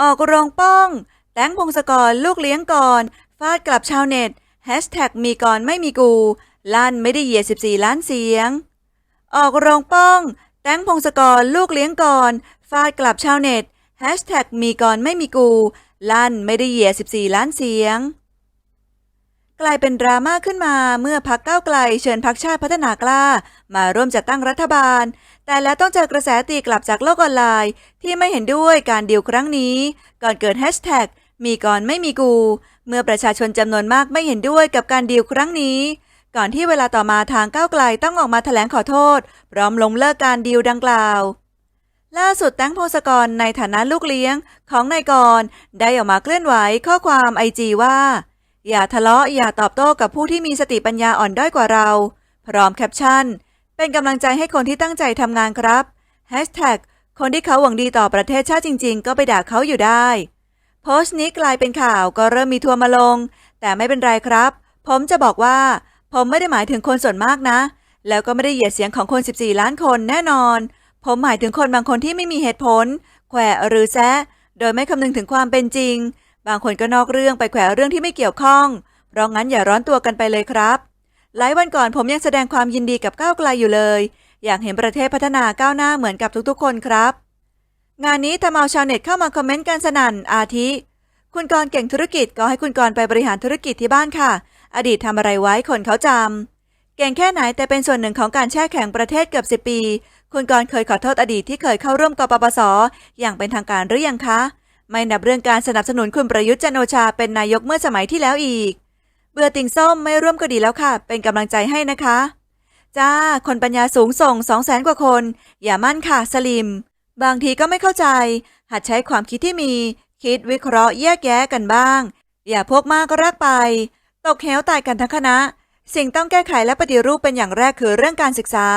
ออกโรงป้อง แตงพงศกรลูกเลี้ยงก่อน ฟาดกลับชาวเน็ตแฮชแท็กมีก่อนไม่มีกู ลั่นไม่ได้เหยียด14 ล้านเสียง ออกโรงป้อง แตงพงศกรลูกเลี้ยงก่อน ฟาดกลับชาวเน็ตแฮชแท็กมีก่อนไม่มีกู ลั่นไม่ได้เหยียด14 ล้านเสียง กลายเป็นดราม่าขึ้นมาเมื่อพักเก้าวไกลเชิญพักชาติพัฒนากล้า มาร่วมจัดตั้งรัฐบาล แต่แล้วต้องเจอกระแสตีกลับจากโลกออนไลน์ ที่ไม่เห็นด้วยการดีลครั้งนี้ ก่อนเกิดแฮชแท็กมีก่อนไม่มีกู เมื่อประชาชนจำนวนมากไม่เห็นด้วยกับการดีลครั้งนี้ ก่อนที่เวลาต่อมาทางก้าวไกลต้องออกมาแถลงขอโทษ พร้อมลงเลิกการดีลดังกล่าวล่าสุดแตงโพสกรในฐานะลูกเลี้ยงของนายกร ได้ออกมาเคลื่อนไหวข้อความไอจีว่า อย่าทะเลาะอย่าตอบโต้กับผู้ที่มีสติปัญญาอ่อนด้อยกว่าเรา พร้อมแคปชั่น เป็นกำลังใจให้คนที่ตั้งใจทำงานครับแฮชแท็กคนที่เขาหวังดีต่อประเทศชาติจริง ๆ ก็ไปด่าเขาอยู่ได้ โพสต์นี้กลายเป็นข่าวก็เริ่มมีทัวร์มาลง แต่ไม่เป็นไรครับ ผมจะบอกว่า ผมไม่ได้หมายถึงคนส่วนมากนะ แล้วก็ไม่ได้เหยียดเสียงของคน 14 ล้านคนแน่นอน ผมหมายถึงคนบางคนที่ไม่มีเหตุผล แขวะหรือแซะโดยไม่คำนึงถึงความเป็นจริง บางคนก็นอกเรื่องไปแขวะเรื่องที่ไม่เกี่ยวข้อง เพราะงั้นอย่าร้อนตัวกันไปเลยครับ หลายวันก่อนผมยังแสดงความยินดีกับก้าวไกลอยู่เลย อยากเห็นประเทศพัฒนาก้าวหน้าเหมือนกับทุกๆ คนครับ งานนี้ทำเอาชาวเน็ตเข้ามาคอมเมนต์กันสนั่นอาทิ คุณกรเก่งธุรกิจก็ให้คุณกรไปบริหารธุรกิจที่บ้านค่ะ อดีตทำอะไรไว้คนเขาจำเก่งแค่ไหนแต่เป็นส่วนหนึ่งของการแช่แข็งประเทศเกือบสิปี คุณกรเคยขอโทษอดีตที่เคยเข้าร่วมกปปสอย่างเป็นทางการหรือยังคะ ไม่นับเรื่องการสนับสนุนคุณประยุทธ์จันโอชาเป็นนายกเมื่อสมัยที่แล้วอีก เบื่อติ่งส้มไม่ร่วมก็ดีแล้วค่ะ เป็นกำลังใจให้นะคะ จ้า คนปัญญาสูงส่งสองแสนกว่าคน อย่ามั่นค่ะสลิม บางทีก็ไม่เข้าใจ หัดใช้ความคิดที่มี คิดวิเคราะห์แยกแยะกันบ้าง อย่าพกมากก็รักไป ตกเหวตายกันทั้งคณะ สิ่งต้องแก้ไขและปฏิรูปเป็นอย่างแรกคือเรื่องการศึกษา